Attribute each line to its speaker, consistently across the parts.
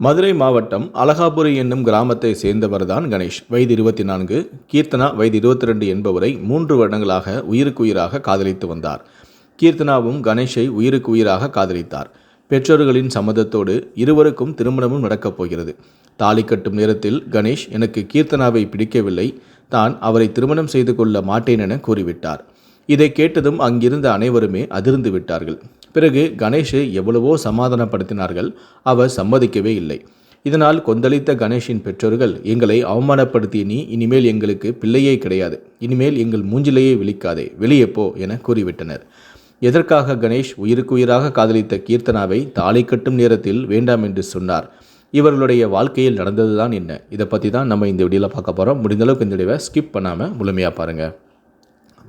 Speaker 1: மதுரை மாவட்டம் அலகாபுரி என்னும் கிராமத்தை சேர்ந்தவர்தான் கணேஷ். வயது இருபத்தி நான்கு கீர்த்தனா வயது இருபத்தி ரெண்டு என்பவரை மூன்று வருடங்களாக உயிருக்கு உயிராக காதலித்து வந்தார். கீர்த்தனாவும் கணேஷை உயிருக்கு உயிராக காதலித்தார். பெற்றோர்களின் சம்மதத்தோடு இருவருக்கும் திருமணமும் நடக்கப் போகிறது. தாலி கட்டும் நேரத்தில் கணேஷ் எனக்கு கீர்த்தனாவை பிடிக்கவில்லை தான் அவரை திருமணம் செய்து கொள்ள மாட்டேன் என கூறிவிட்டார். இதை கேட்டதும் அங்கிருந்த அனைவருமே அதிர்ந்து விட்டார்கள். பிறகு கணேஷை எவ்வளவோ சமாதானப்படுத்தினார்கள் அவர் சம்மதிக்கவே இல்லை. இதனால் கொந்தளித்த கணேஷின் பெற்றோர்கள் எங்களை அவமானப்படுத்திய நீ இனிமேல் எங்களுக்கு பிள்ளையே கிடையாது. இனிமேல் எங்கள் மூஞ்சிலேயே விழிக்காதே. வெளியே போ என கூறிவிட்டனர். எதற்காக கணேஷ் உயிருக்குயிராக காதலித்த கீர்த்தனாவை தாலை கட்டும் நேரத்தில் வேண்டாம் என்று சொன்னார்? இவர்களுடைய வாழ்க்கையில் நடந்ததுதான் என்ன? இதை பற்றி தான் நம்ம இந்த வீடியோவில் பார்க்க போகிறோம் முடிந்தளவுக்கு இந்த வீடியோவை ஸ்கிப் பண்ணாமல் முழுமையாக பாருங்கள்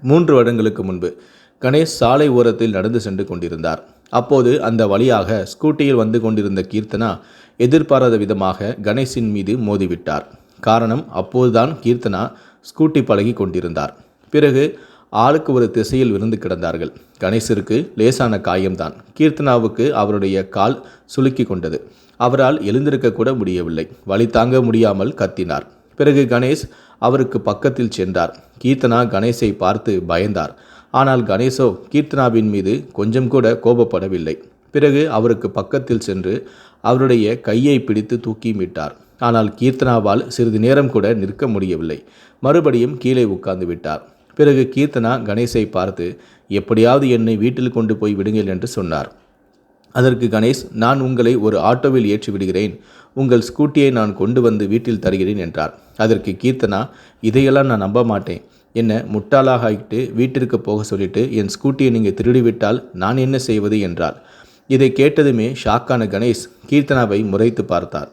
Speaker 1: மூன்று வருடங்களுக்கு முன்பு கணேஷ் சாலை ஓரத்தில் நடந்து சென்று கொண்டிருந்தார். அப்போது அந்த வழியாக ஸ்கூட்டியில் வந்து கொண்டிருந்த கீர்த்தனா எதிர்பாராத விதமாக கணேஷின் மீது மோதிவிட்டார். காரணம் அப்போதுதான் கீர்த்தனா ஸ்கூட்டி பழகி கொண்டிருந்தார். பிறகு ஆளுக்கு ஒரு திசையில் விழுந்து கிடந்தார்கள். கணேசருக்கு லேசான காயம்தான். கீர்த்தனாவுக்கு அவருடைய கால் சுலுக்கி கொண்டது. அவரால் எழுந்திருக்க கூட முடியவில்லை. வழி தாங்க முடியாமல் கத்தினார். பிறகு கணேஷ் அவருக்கு பக்கத்தில் சென்றார். கீர்த்தனா கணேஷை பார்த்து பயந்தார். ஆனால் கணேசோ கீர்த்தனாவின் மீது கொஞ்சம் கூட கோபப்படவில்லை. பிறகு அவருக்கு பக்கத்தில் சென்று அவருடைய கையை பிடித்து தூக்கி விட்டார் ஆனால் கீர்த்தனாவால் சிறிது நேரம் கூட நிற்க முடியவில்லை. மறுபடியும் கீழே உட்கார்ந்து விட்டார். பிறகு கீர்த்தனா கணேசை பார்த்து எப்படியாவது என்னை வீட்டில் கொண்டு போய் விடுங்கள் என்று சொன்னார். அதற்கு கணேஷ் நான் உங்களை ஒரு ஆட்டோவில் ஏற்றி விடுகிறேன். உங்கள் ஸ்கூட்டியை நான் கொண்டு வந்து வீட்டில் தருகிறேன் என்றார். அதற்கு கீர்த்தனா இதையெல்லாம் நான் நம்ப மாட்டேன். என்ன முட்டாளாக ஆகிட்டு வீட்டிற்கு போக சொல்லிட்டு என் ஸ்கூட்டியை நீங்கள் திருடிவிட்டால் நான் என்ன செய்வது என்றார். இதை கேட்டதுமே ஷாக்கான கணேஷ் கீர்த்தனாவை முறைத்து பார்த்தார்.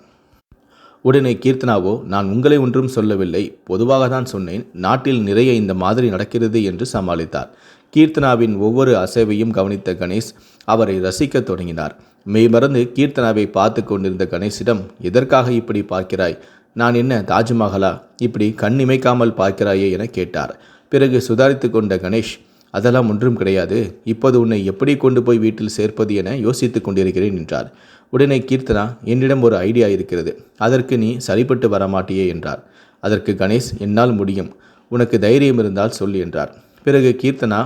Speaker 1: உடனே கீர்த்தனாவோ நான் உங்களை ஒன்றும் சொல்லவில்லை. பொதுவாக தான் சொன்னேன் நாட்டில் நிறைய இந்த மாதிரி நடக்கிறது என்று சமாளித்தார். கீர்த்தனாவின் ஒவ்வொரு அசைவையும் கவனித்த கணேஷ் அவரை ரசிக்கத் தொடங்கினார். மெய்மறந்து கீர்த்தனாவை பார்த்து கொண்டிருந்த கணேஷிடம் எதற்காக இப்படி பார்க்கிறாய்? நான் என்ன தாஜ்மஹலா? இப்படி கண் இமைக்காமல் பார்க்கிறாயே என கேட்டார். பிறகு சுதாரித்து கொண்ட கணேஷ் அதெல்லாம் ஒன்றும் கிடையாது. இப்போது உன்னை எப்படி கொண்டு போய் வீட்டில் சேர்ப்பது என யோசித்துக் கொண்டிருக்கிறேன் என்றார். உடனே கீர்த்தனா என்னிடம் ஒரு ஐடியா இருக்கிறது. அதற்கு நீ சரிப்பட்டு வரமாட்டியே என்றார். அதற்கு கணேஷ் என்னால் முடியும். உனக்கு தைரியம் இருந்தால் சொல் என்றார். பிறகு கீர்த்தனா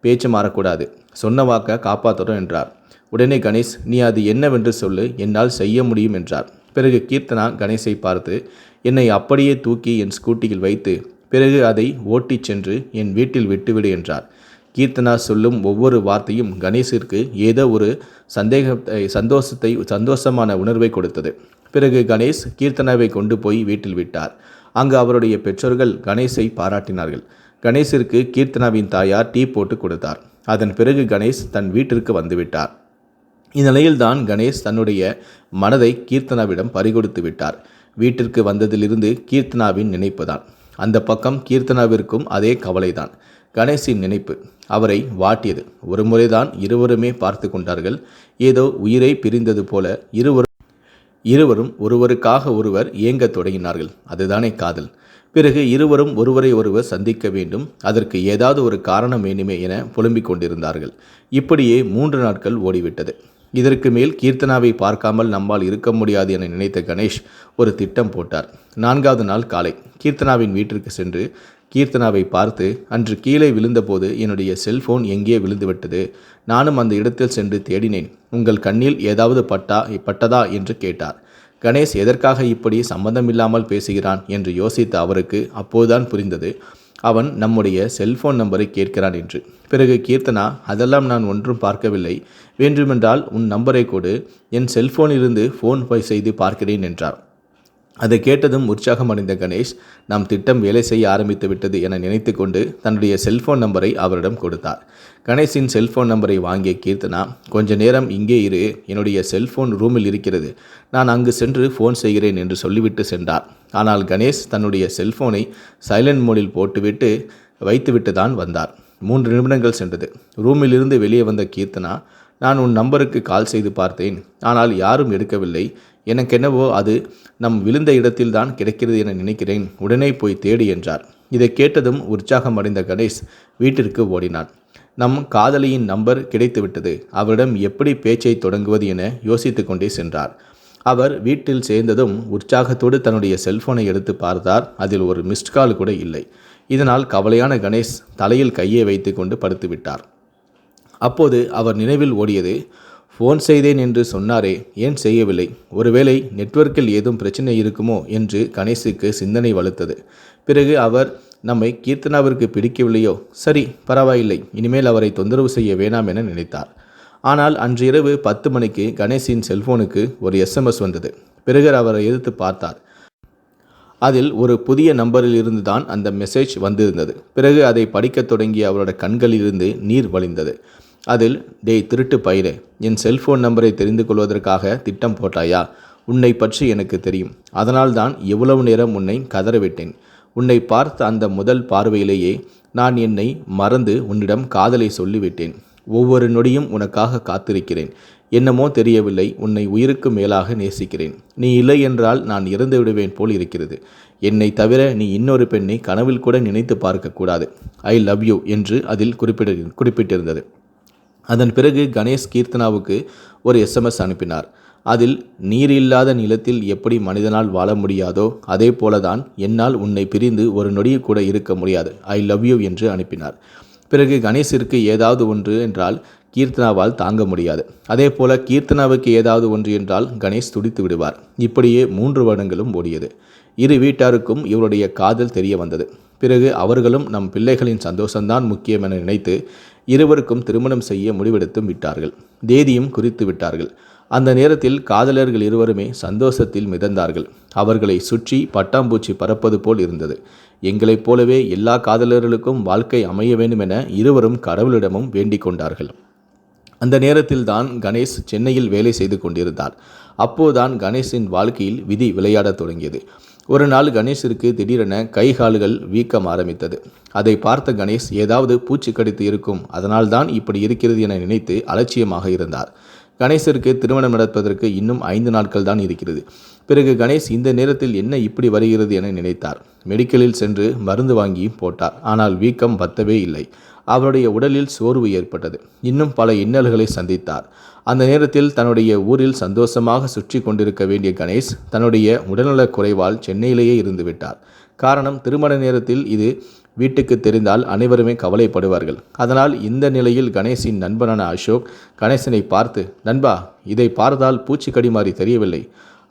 Speaker 1: பேச்சு மாறக்கூடாது. சொன்ன வாக்க காப்பாற்றணும் என்றார். உடனே கணேஷ் நீ அது என்னவென்று சொல்லு என்னால் செய்ய முடியும் என்றார். பிறகு கீர்த்தனா கணேஷை பார்த்து என்னை அப்படியே தூக்கி என் ஸ்கூட்டியில் வைத்து பிறகு அதை ஓட்டிச் சென்று என் வீட்டில் விட்டுவிடு என்றார். கீர்த்தனா சொல்லும் ஒவ்வொரு வார்த்தையும் கணேஷிற்கு ஏதோ ஒரு சந்தேகத்தை சந்தோஷத்தை சந்தோஷமான உணர்வை கொடுத்தது. பிறகு கணேஷ் கீர்த்தனாவை கொண்டு போய் வீட்டில் விட்டார். அங்கு அவருடைய பெற்றோர்கள் கணேஷை பாராட்டினார்கள். கணேஷிற்கு கீர்த்தனாவின் தாயார் டீ போட்டு கொடுத்தார். அதன் பிறகு கணேஷ் தன் வீட்டிற்கு வந்துவிட்டார் இந்நிலையில்தான் கணேஷ் தன்னுடைய மனதை கீர்த்தனாவிடம் பறிகொடுத்து விட்டார். வீட்டிற்கு வந்ததிலிருந்து கீர்த்தனாவின் நினைப்புதான் அந்த பக்கம் கீர்த்தனாவிற்கும் அதே கவலைதான். கணேஷின் நினைப்பு அவரை வாட்டியது. ஒரு முறைதான் இருவருமே பார்த்து கொண்டார்கள். ஏதோ உயிரை பிரிந்தது போல இருவரும் இருவரும் ஒருவருக்காக ஒருவர் இயங்கத் தொடங்கினார்கள். அதுதானே காதல். பிறகு இருவரும் ஒருவரை ஒருவர் சந்திக்க வேண்டும். அதற்கு ஏதாவது ஒரு காரணம் வேண்டுமே என புலம்பிக் கொண்டிருந்தார்கள். இப்படியே மூன்று நாட்கள் ஓடிவிட்டது. இதற்கு மேல் கீர்த்தனாவை பார்க்காமல் நம்மால் இருக்க முடியாது என நினைத்த கணேஷ் ஒரு திட்டம் போட்டார். நான்காவது நாள் காலை கீர்த்தனாவின் வீட்டிற்கு சென்று கீர்த்தனாவை பார்த்து அன்று கீழே விழுந்தபோது என்னுடைய செல்போன் எங்கே விழுந்துவிட்டது? நானும் அந்த இடத்தில் சென்று தேடினேன். உங்கள் கண்ணில் ஏதாவது பட்டா பட்டதா? என்று கேட்டார். கணேஷ் எதற்காக இப்படி சம்பந்தமில்லாமல் பேசுகிறான்? என்று யோசித்த அவருக்கு அப்போதுதான் புரிந்தது. அவன் நம்முடைய செல்போன் நம்பரை கேட்கிறான் என்று. பிறகு கீர்த்தனா அதெல்லாம் நான் ஒன்றும் பார்க்கவில்லை. வேண்டுமென்றால் உன் நம்பரை கொடு. என் செல்போனிலிருந்து ஃபோன் செய்து பார்க்கிறேன் என்றார். அதை கேட்டதும் உற்சாகம் அடைந்த கணேஷ் நம் திட்டம் வேலை செய்ய ஆரம்பித்து விட்டது என நினைத்து கொண்டு தன்னுடைய செல்போன் நம்பரை அவரிடம் கொடுத்தார். கணேஷின் செல்போன் நம்பரை வாங்கிய கீர்த்தனா கொஞ்ச நேரம் இங்கே இரு என்னுடைய செல்போன் ரூமில் இருக்கிறது. நான் அங்கு சென்று ஃபோன் செய்கிறேன் என்று சொல்லிவிட்டு சென்றார். ஆனால் கணேஷ் தன்னுடைய செல்போனை சைலண்ட் மோடில் போட்டுவிட்டு வைத்துவிட்டு தான் வந்தார். மூன்று நிமிடங்கள் சென்றது. ரூமிலிருந்து வெளியே வந்த கீர்த்தனா நான் உன் நம்பருக்கு கால் செய்து பார்த்தேன். ஆனால் யாரும் எடுக்கவில்லை. எனக்கென்னவோ அது நம் விழுந்த இடத்தில்தான் கிடைக்கிறது என நினைக்கிறேன். உடனே போய் தேடு என்றார். இதை கேட்டதும் உற்சாகம் அடைந்த கணேஷ் வீட்டிற்கு ஓடினான். நம் காதலியின் நம்பர் கிடைத்துவிட்டது. அவரிடம் எப்படி பேச்சை தொடங்குவது என யோசித்து கொண்டே சென்றார். அவர் வீட்டில் சேர்ந்ததும் உற்சாகத்தோடு தன்னுடைய செல்போனை எடுத்து பார்த்தார். அதில் ஒரு மிஸ்ட் கால் கூட இல்லை. இதனால் கவலையான கணேஷ் தலையில் கையை வைத்துக்கொண்டு படுத்துவிட்டார். அப்போது அவர் நினைவில் ஓடியது ஃபோன் செய்தேன் என்று சொன்னாரே ஏன் செய்யவில்லை? ஒருவேளை நெட்வொர்க்கில் ஏதும் பிரச்சனை இருக்குமோ? என்று கணேஷுக்கு சிந்தனை வலுத்தது. பிறகு அவர் நம்மை கீர்த்தனாவிற்கு பிடிக்கவில்லையோ? சரி பரவாயில்லை இனிமேல் அவரை தொந்தரவு செய்ய வேணாம் என நினைத்தார். ஆனால் அன்று இரவு பத்து மணிக்கு கணேஷின் செல்போனுக்கு ஒரு எஸ்எம்எஸ் வந்தது. பிறகு அவரை எதிர்த்து பார்த்தார். அதில் ஒரு புதிய நம்பரில் இருந்து தான் அந்த மெசேஜ் வந்திருந்தது. பிறகு அதை படிக்கத் தொடங்கிய அவரோட கண்களிலிருந்து நீர் வழிந்தது. அதில் டேய் திருட்டு பயிரே என் செல்போன் நம்பரை தெரிந்து கொள்வதற்காக திட்டம் போட்டாயா? உன்னை பற்றி எனக்கு தெரியும். அதனால்தான் எவ்வளவு நேரம் உன்னை கதறவிட்டேன். உன்னை பார்த்த அந்த முதல் பார்வையிலேயே நான் என்னை மறந்து உன்னிடம் காதலை சொல்லிவிட்டேன். ஒவ்வொரு நொடியும் உனக்காக காத்திருக்கிறேன். என்னமோ தெரியவில்லை உன்னை உயிருக்கு மேலாக நேசிக்கிறேன். நீ இல்லை என்றால் நான் இறந்து விடுவேன் போல் இருக்கிறது. என்னை தவிர நீ இன்னொரு பெண்ணை கனவில் கூட நினைத்து பார்க்கக்கூடாது. ஐ லவ் யூ என்று அதில் குறிப்பிட குறிப்பிட்டிருந்தது. அதன் பிறகு கணேஷ் கீர்த்தனாவுக்கு ஒரு எஸ்எம்எஸ் அனுப்பினார். அதில் நீர் இல்லாத நிலத்தில் எப்படி மனிதனால் வாழ முடியாதோ அதே போலதான் என்னால் உன்னை பிரிந்து ஒரு நொடியை கூட இருக்க முடியாது. ஐ லவ் யூ என்று அனுப்பினார். பிறகு கணேஷிற்கு ஏதாவது ஒன்று என்றால் கீர்த்தனாவால் தாங்க முடியாது. அதே போல கீர்த்தனாவுக்கு ஏதாவது ஒன்று என்றால் கணேஷ் துடித்து விடுவார். இப்படியே மூன்று வருடங்களும் ஓடியது. இரு வீட்டாருக்கும் இவருடைய காதல் தெரிய வந்தது. பிறகு அவர்களும் நம் பிள்ளைகளின் சந்தோஷம்தான் முக்கியம் என நினைத்து இருவருக்கும் திருமணம் செய்ய முடிவெடுத்தும் விட்டார்கள். தேதியும் குறித்து விட்டார்கள். அந்த நேரத்தில் காதலர்கள் இருவருமே சந்தோஷத்தில் மிதந்தார்கள். அவர்களை சுற்றி பட்டாம்பூச்சி பறப்பது போல் இருந்தது. எங்களைப் போலவே எல்லா காதலர்களுக்கும் வாழ்க்கை அமைய வேண்டும் என இருவரும் கடவுளிடமும் வேண்டிக் கொண்டார்கள். அந்த நேரத்தில் தான் கணேஷ் சென்னையில் வேலை செய்து கொண்டிருந்தார். அப்போதுதான் கணேஷின் வாழ்க்கையில் விதி விளையாடத் தொடங்கியது. ஒரு நாள் கணேஷிற்கு திடீரென கை கால்கள் வீக்கம் ஆரம்பித்தது. அதை பார்த்த கணேஷ் ஏதாவது பூச்சி கடித்து இருக்கும் அதனால்தான் இப்படி இருக்கிறது என நினைத்து அலட்சியமாக இருந்தார். கணேசருக்கு திருமணம் நடப்பதற்கு இன்னும் ஐந்து நாட்கள் தான் இருக்கிறது. பிறகு கணேஷ் இந்த நேரத்தில் என்ன இப்படி வருகிறது என நினைத்தார். மெடிக்கலில் சென்று மருந்து வாங்கி போட்டார். ஆனால் வீக்கம் பத்தவே இல்லை. அவருடைய உடலில் சோர்வு ஏற்பட்டது. இன்னும் பல இன்னல்களை சந்தித்தார். அந்த நேரத்தில் தன்னுடைய ஊரில் சந்தோஷமாக சுற்றி கொண்டிருக்க வேண்டிய கணேஷ் தன்னுடைய உடல்நலக் குறைவால் சென்னையிலேயே இருந்துவிட்டார் காரணம் திருமண நேரத்தில் இது வீட்டுக்கு தெரிந்தால் அனைவருமே கவலைப்படுவார்கள். அதனால் இந்த நிலையில் கணேஷின் நண்பனான அசோக் கணேசனை பார்த்து நண்பா இதை பார்த்தால் பூச்சிக்கடி மாதிரி தெரியவில்லை.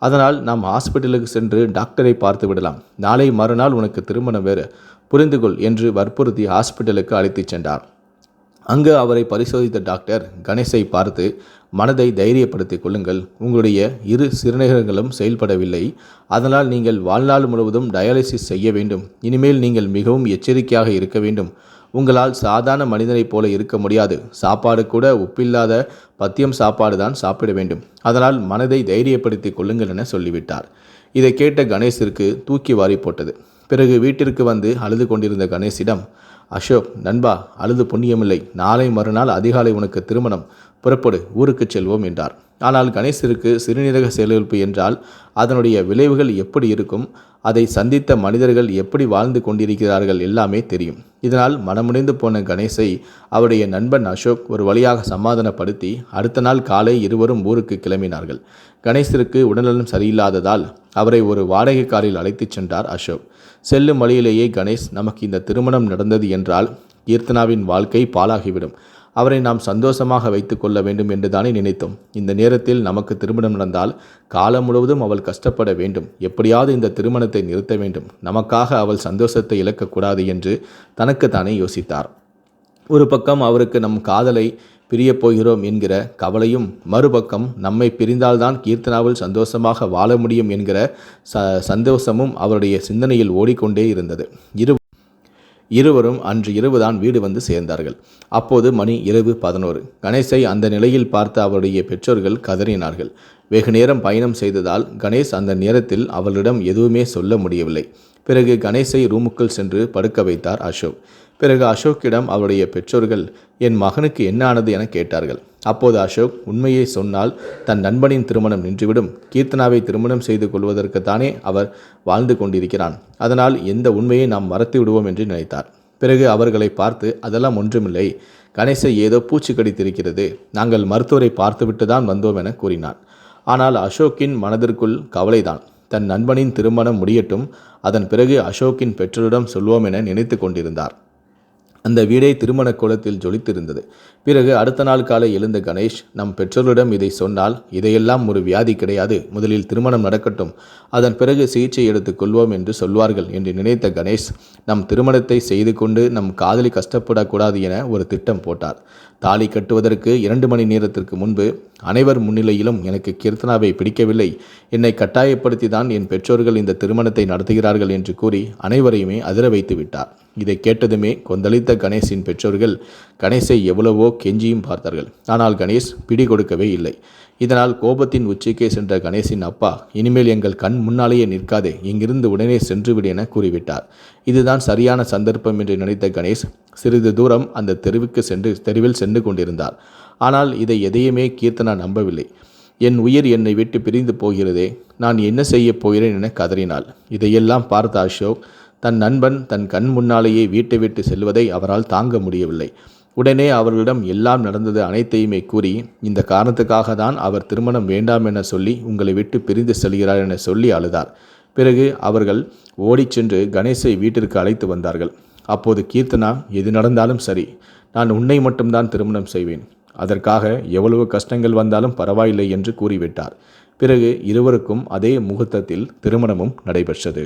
Speaker 1: அதனால் நாம் ஹாஸ்பிட்டலுக்கு சென்று டாக்டரை பார்த்து விடலாம். நாளை மறுநாள் உனக்கு திருமணம் வேறு. புரிந்துகொள் என்று வற்புறுத்தி ஹாஸ்பிட்டலுக்கு அழைத்துச் சென்றார். அங்கு அவரை பரிசோதித்த டாக்டர் கணேஷை பார்த்து மனதை தைரியப்படுத்திக் கொள்ளுங்கள். உங்களுடைய இரு சிறுநீரகங்களும் செயல்படவில்லை. அதனால் நீங்கள் வாழ்நாள் முழுவதும் டயாலிசிஸ் செய்ய வேண்டும். இனிமேல் நீங்கள் மிகவும் எச்சரிக்கையாக இருக்க வேண்டும். உங்களால் சாதாரண மனிதனைப் போல இருக்க முடியாது. சாப்பாடு கூட உப்பில்லாத பத்தியம் சாப்பாடு தான் சாப்பிட வேண்டும். அதனால் மனதை தைரியப்படுத்திக் கொள்ளுங்கள் என சொல்லிவிட்டார். இதை கேட்ட கணேஷிற்கு தூக்கி வாரி போட்டது. பிறகு வீட்டிற்கு வந்து அழுது கொண்டிருந்த கணேஷிடம் அசோக் நண்பா அழுது புண்ணியமில்லை. நாளை மறுநாள் அதிகாலை உனக்கு திருமணம். புறப்படு ஊருக்கு செல்வோம் என்றார். ஆனால் கணேசருக்கு சிறுநீரக செயலிழப்பு என்றால் அதனுடைய விளைவுகள் எப்படி இருக்கும்? அதை சந்தித்த மனிதர்கள் எப்படி வாழ்ந்து கொண்டிருக்கிறார்கள் எல்லாமே தெரியும். இதனால் மனமுடைந்து போன கணேசை அவருடைய நண்பன் அசோக் ஒரு வழியாக சமாதானப்படுத்தி அடுத்த நாள் காலை இருவரும் ஊருக்கு கிளம்பினார்கள். கணேசருக்கு உடல்நலம் சரியில்லாததால் அவரை ஒரு வாடகை காரில் அழைத்துச் சென்றார் அசோக். செல்லும் வழியிலேயே கணேஷ் நமக்கு இந்த திருமணம் நடந்தது என்றால் கீர்த்தனாவின் வாழ்க்கை பாலாகிவிடும் அவரை நாம் சந்தோஷமாக வைத்துக் கொள்ள வேண்டும் என்று தானே நினைத்தோம். இந்த நேரத்தில் நமக்கு திருமணம் நடந்தால் காலம் முழுவதும் அவள் கஷ்டப்பட வேண்டும். எப்படியாவது இந்த திருமணத்தை நிறுத்த வேண்டும். நமக்காக அவள் சந்தோஷத்தை இழக்கக்கூடாது என்று தனக்குத்தானே யோசித்தார். ஒரு பக்கம் அவருக்கு நம் காதலை பிரியப் போகிறோம் என்கிற கவலையும் மறுபக்கம் நம்மை பிரிந்தால்தான் கீர்த்தனாவில் சந்தோஷமாக வாழ முடியும் என்கிற ச சந்தோஷமும் அவருடைய சிந்தனையில் ஓடிக்கொண்டே இருந்தது. இரு இருவரும் அன்று இரவுதான் வீடு வந்து சேர்ந்தார்கள். அப்போது மணி இரவு பதினோரு. கணேசை அந்த நிலையில் பார்த்த அவருடைய பெற்றோர்கள் கதறினார்கள். வெகு நேரம் பயணம் செய்ததால் கணேஷ் அந்த நேரத்தில் அவளிடம் எதுவுமே சொல்ல முடியவில்லை. பிறகு கணேசை ரூமுக்குள் சென்று படுக்க வைத்தார் அசோக். பிறகு அசோக்கிடம் அவருடைய பெற்றோர்கள் என் மகனுக்கு என்ன ஆனது என கேட்டார்கள். அப்போது அசோக் உண்மையை சொன்னால் தன் நண்பனின் திருமணம் நின்றுவிடும். கீர்த்தனாவை திருமணம் செய்து கொள்வதற்குத்தானே அவர் வாழ்ந்து கொண்டிருக்கிறான். அதனால் எந்த உண்மையை நாம் மறத்து விடுவோம் என்று நினைத்தார். பிறகு அவர்களை பார்த்து அதெல்லாம் ஒன்றுமில்லை. கணேசை ஏதோ பூச்சி கடித்திருக்கிறது. நாங்கள் மருத்துவரை பார்த்துவிட்டு தான் வந்தோம் என கூறினார். ஆனால் அசோக்கின் மனதிற்குள் கவலைதான். தன் நண்பனின் திருமணம் முடியட்டும். அதன் பிறகு அசோக்கின் பெற்றோரிடம் சொல்வோம் என நினைத்து கொண்டிருந்தார். அந்த வீடே திருமண கோலத்தில் ஜொலித்திருந்தது. பிறகு அடுத்த நாள் காலை எழுந்த கணேஷ் நம் பெற்றோரிடம் இதை சொன்னால் இதையெல்லாம் ஒரு வியாதி கிடையாது முதலில் திருமணம் நடக்கட்டும் அதன் பிறகு சிகிச்சை எடுத்துக் கொள்வோம் என்று சொல்வார்கள் என்று நினைத்த கணேஷ் நம் திருமணத்தை செய்து கொண்டு நம் காதலி கஷ்டப்படக்கூடாது என ஒரு திட்டம் போட்டார். தாலி கட்டுவதற்கு இரண்டு மணி நேரத்திற்கு முன்பு அனைவர் முன்னிலையிலும் எனக்கு கீர்த்தனாவை பிடிக்கவில்லை. என்னை கட்டாயப்படுத்தி தான் என் பெற்றோர்கள் இந்த திருமணத்தை நடத்துகிறார்கள் என்று கூறி அனைவரையுமே அதிர வைத்து விட்டார். இதை கேட்டதுமே கொந்தளித்த கணேஷின் பெற்றோர்கள் கணேஷை எவ்வளவோ கெஞ்சியும் பார்த்தார்கள். ஆனால் கணேஷ் பிடி கொடுக்கவே இல்லை. இதனால் கோபத்தின் உச்சிக்கே சென்ற கணேஷின் அப்பா இனிமேல் எங்கள் கண் முன்னாலேயே நிற்காதே இங்கிருந்து உடனே சென்றுவிடு என கூறிவிட்டார். இதுதான் சரியான சந்தர்ப்பம் என்று நினைத்த கணேஷ் சிறிது தூரம் அந்த தெருவுக்கு சென்று தெருவில் சென்று கொண்டிருந்தார். ஆனால் இதை எதையுமே கீர்த்தனா நம்பவில்லை. என் உயிர் என்னை விட்டு பிரிந்து போகிறதே நான் என்ன செய்யப் போகிறேன் என கதறினாள். இதையெல்லாம் பார்த்த அசோக் தன் நண்பன் தன் கண் முன்னாலேயே வீட்டை விட்டு செல்வதை அவரால் தாங்க முடியவில்லை. உடனே அவர்களிடம் எல்லாம் நடந்தது அனைத்தையுமே கூறி இந்த காரணத்துக்காக தான் அவர் திருமணம் வேண்டாம் என சொல்லி உங்களை விட்டு பிரிந்து செல்கிறார் என சொல்லி அழுதார். பிறகு அவர்கள் ஓடிச் சென்று கணேசை வீட்டிற்கு அழைத்து வந்தார்கள். அப்போது கீர்த்தனா எது நடந்தாலும் சரி நான் உன்னை மட்டும்தான் திருமணம் செய்வேன். அதற்காக எவ்வளவு கஷ்டங்கள் வந்தாலும் பரவாயில்லை என்று கூறிவிட்டார். பிறகு இருவருக்கும் அதே முகூர்த்தத்தில் திருமணமும் நடைபெற்றது.